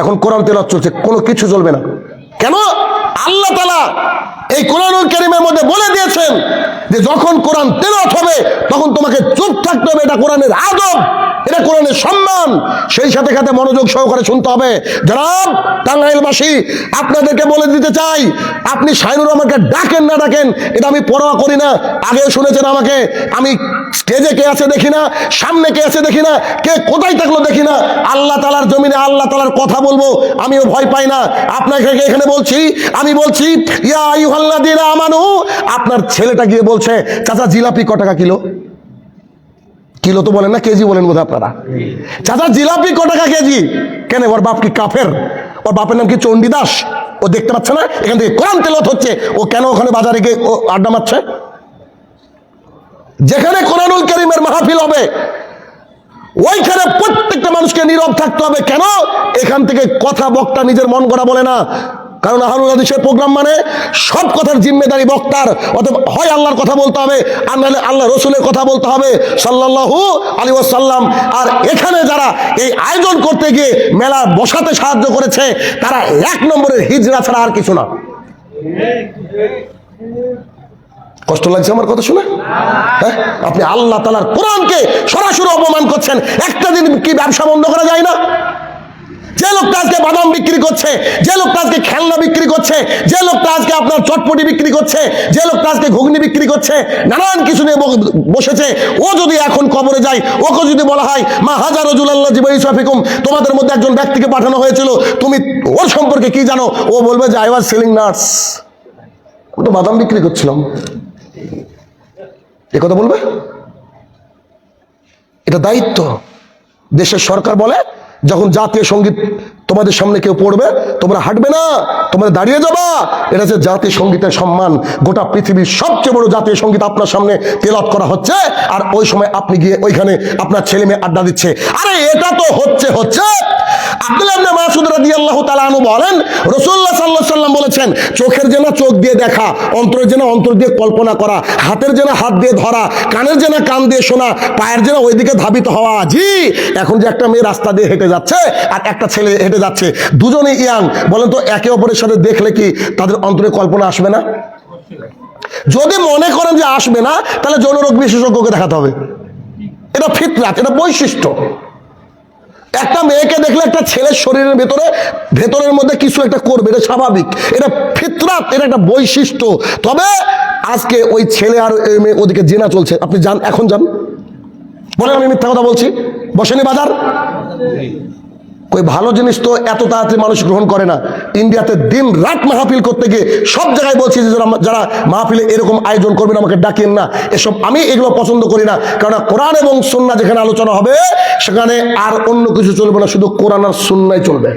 এখন কোরআন তেলাওয়াত চলছে, কোনো কিছু চলবে না। কেন? আল্লাহ তালা এই কোরআনুল কারিমের মধ্যে বলে দিয়েছেন যে যখন কোরআন তেলাওয়াত হবে, তখন তোমাকে চুপ থাকতে হবে, এটা কোরআনের আদব। কোরআনের সম্মান, সেই সাথে সাথে মনোযোগ সহকারে শুনতে হবে। জনাব টাঙ্গাইলবাসী, আপনাদেরকে বলে দিতে চাই, আপনি শাইনুর রহমানকে ডাকেন না ডাকেন, এটা আমি পরোয়া করি না। আগেও শুনেছেন আমাকে, আমি স্টেজে কে আছে দেখি না, সামনে কে আছে দেখি না, কে কোথায় থাকল দেখি না। আল্লাহ তালার জমিনে আল্লাহ তালার কথা বলব, আমিও ভয় পাই না। আপনাকে এখানে বলছি? আমি বলছি, ইয়া আইয়ুহাল্লাযীনা আমানু, আপনার ছেলেটা গিয়ে বলছে, চাচা জিলাপি ক টাকা কিলো? কিলো তো বলেন না, কেজি বলেন বোধ আপনারা। চাচা, জিলাপি ক টাকা কেজি? কেন, ওর বাপ কি কাফের? ওর বাপের নাম কি চণ্ডীদাস ও দেখতে পাচ্ছে না? এখান থেকে কোরআন তেলত হচ্ছে। ও কেন ওখানে বাজারে গিয়ে ও আড্ডা মারছে? যেখানে কোরআনুল করিমের মাহফিল হবে, ওইখানে প্রত্যেকটা মানুষকে নীরব থাকতে হবে। কেন? এখান থেকে কথা বক্তা নিজের মন গড়া বলে না। কারণ আহরুল হাদিসের প্রোগ্রাম মানে সব কথার জিম্মেদারি বক্তার। অতএব হয় আল্লাহর কথা বলতে হবে, আর নাহলে আল্লাহ রসুলের কথা বলতে হবে, সাল্লাল্লাহু আলী ওয়াসাল্লাম। আর এখানে যারা এই আয়োজন করতে গিয়ে মেলা বসাতে সাহায্য করেছে, তারা এক নম্বরের হিজড়া ছাড়া আর কিছু না। কষ্ট লাগছে আমার কথা শুনে? হ্যাঁ? আপনি আল্লাহ তালার কোরআনকে সরাসরি অপমান করছেন, একটা দিন কি ব্যবসা বন্ধ করা যায় না? যে লোকটা আজকে বাদাম বিক্রি করছে, যে লোকটা আজকে খেলনা বিক্রি করছে, যে লোকটা আজকে আপনার চটপটি বিক্রি করছে, যে লোকটা আজকে ঘুগনি বিক্রি করছে, নানান কিছু নিয়ে বসেছে। ও যদি এখন কবরে যায়, ওকে যদি বলা হয়, মা হাজার রজুল্লাহ জীবনী শফিকুম তোমাদের মধ্যে একজন ব্যক্তিকে পাঠানো হয়েছিল, তুমি ওর সম্পর্কে কি জানো? ও বলবে যে আই ওয়াজ সেলিং নাটস আমি তো বাদাম বিক্রি করছিলাম। এ কথা বলবে? এটা দায়িত্ব। দেশের সরকার বলে, যখন জাতীয় সংগীত তোমাদের সামনে কেউ পড়বে, তোমরা হাঁটবে না, তোমরা দাঁড়িয়ে যাবা। এটা হচ্ছে জাতীয় সঙ্গীতের সম্মান। গোটা পৃথিবীর সবচেয়ে বড় জাতীয় সংগীত আপনার সামনে তেলাপ করা হচ্ছে। আর ওই সময় আপনি গিয়ে ওইখানে আপনার ছেলে মেয়ে আড্ডা দিচ্ছে। আরে এটা তো হচ্ছে হচ্ছে। আব্দুল্লাহ ইবনে মাসউদ রাদিয়াল্লাহু বলেন, রাসূলুল্লাহ সাল্লাল্লাহু সাল্লাম বলেছেন, চোখের যেন চোখ দিয়ে দেখা, অন্তরের যেন অন্তর দিয়ে কল্পনা করা, হাতের যেন হাত দিয়ে ধরা, কানের যেন কান দিয়ে শোনা, পায়ের যেন ওইদিকে ধাবিত হওয়া, জি, এখন যে একটা মেয়ে রাস্তা দিয়ে হেঁটে যাচ্ছে আর একটা ছেলে হেঁটে যাচ্ছে দুজনেই ইয়াং, বলেন তো একে অপরের সাথে দেখলে কি তাদের অন্তরে কল্পনা আসবে না? যদি মনে করেন যে আসবে না, তাহলে যৌনরোগ বিশেষজ্ঞকে দেখাতে হবে। এটা ফিতরাত, এটা বৈশিষ্ট্য। একটা মেয়েকে দেখলে একটা ছেলের শরীরের ভেতরে, ভেতরের মধ্যে কিছু একটা করবে, এটা স্বাভাবিক। এটা ফিতরাত, এটা একটা বৈশিষ্ট্য। তবে আজকে ওই ছেলে আর মেয়ে ওদিকে জেনা চলছে। আপনি যান, এখন যান। বলেন আমি মিথ্যা কথা বলছি। বসেনি বাজার? ওই ভালো জিনিস তো এত তাড়াতাড়ি মানুষ গ্রহণ করে না। ইন্ডিয়াতে দিন রাত মাহফিল করতে গিয়ে সব জায়গায় বলছি যে যারা যারা মাহফিলে এরকম আয়োজন করবেন, আমাকে ডাকেন না। এসব আমি এগুলো পছন্দ করি না। কারণ কোরআন এবং সুন্না যেখানে আলোচনা হবে, সেখানে আর অন্য কিছু চলবে না, শুধু কোরআন আর সুন্নাই চলবে।